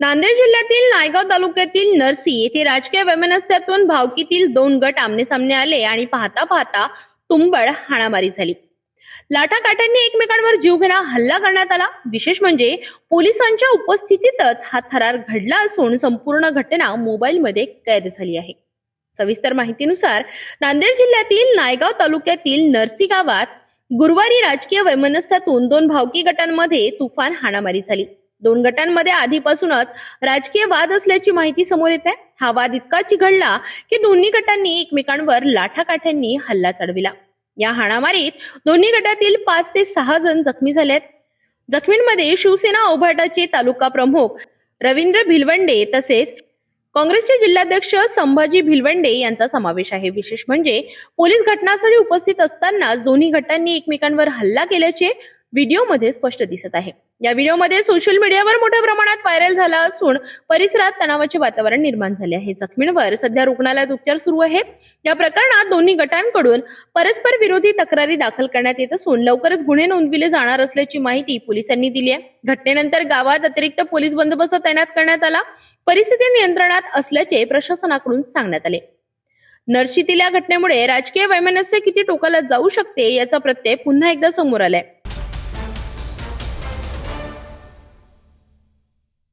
नांदेड जिल्ह्यातील नायगाव तालुक्यातील नरसी येथे राजकीय वैमनस्यातून भावकीतील दोन गट आमनेसामने आले आणि पाहता पाहता तुंबळ हाणामारी झाली. लाठाकाठ्यांनी एकमेकांवर जीवघेणा हल्ला करण्यात आला. विशेष म्हणजे पोलिसांच्या उपस्थितीतच हा थरार घडला असून संपूर्ण घटना मोबाईलमध्ये कैद झाली आहे. सविस्तर माहितीनुसार नांदेड जिल्ह्यातील नायगाव तालुक्यातील नरसी गावात गुरुवारी राजकीय वैमनस्यातून दोन भावकी गटांमध्ये तुफान हाणामारी झाली. दोन गटांमध्ये आधीपासूनच राजकीय वाद असल्याची माहिती समोर येत. आहे हा वाद इतका चिघळला की दोन्ही गटांनी एकमेकांवर लाठाकाठ्यांनी हल्ला चढविला. या हाणामारीत दोन्ही गटातील पाच ते सहा जण जखमी झालेत. जखमींमध्ये शिवसेना औभाटाचे तालुका प्रमुख रवींद्र भिलवंडे तसेच काँग्रेसचे जिल्हाध्यक्ष संभाजी भिलवंडे यांचा समावेश आहे. विशेष म्हणजे पोलीस घटनास्थळी उपस्थित असतानाच दोन्ही गटांनी एकमेकांवर हल्ला केल्याचे व्हिडिओमध्ये स्पष्ट दिसत आहे. या व्हिडिओमध्ये सोशल मीडियावर मोठ्या प्रमाणात व्हायरल झाला असून परिसरात तणावाचे वातावरण निर्माण झाले आहे. जखमींवर सध्या रुग्णालयात उपचार सुरू आहेत. या प्रकरणात दोन्ही गटांकडून परस्पर विरोधी तक्रारी दाखल करण्यात येत असून लवकरच गुन्हे नोंदविले जाणार असल्याची माहिती पोलिसांनी दिली आहे. घटनेनंतर गावात अतिरिक्त पोलीस बंदोबस्त तैनात करण्यात आला. परिस्थिती नियंत्रणात असल्याचे प्रशासनाकडून सांगण्यात आले. नरशीतील या घटनेमुळे राजकीय वैमनस्य किती टोकाला जाऊ शकते याचा प्रत्यय पुन्हा एकदा समोर आलाय.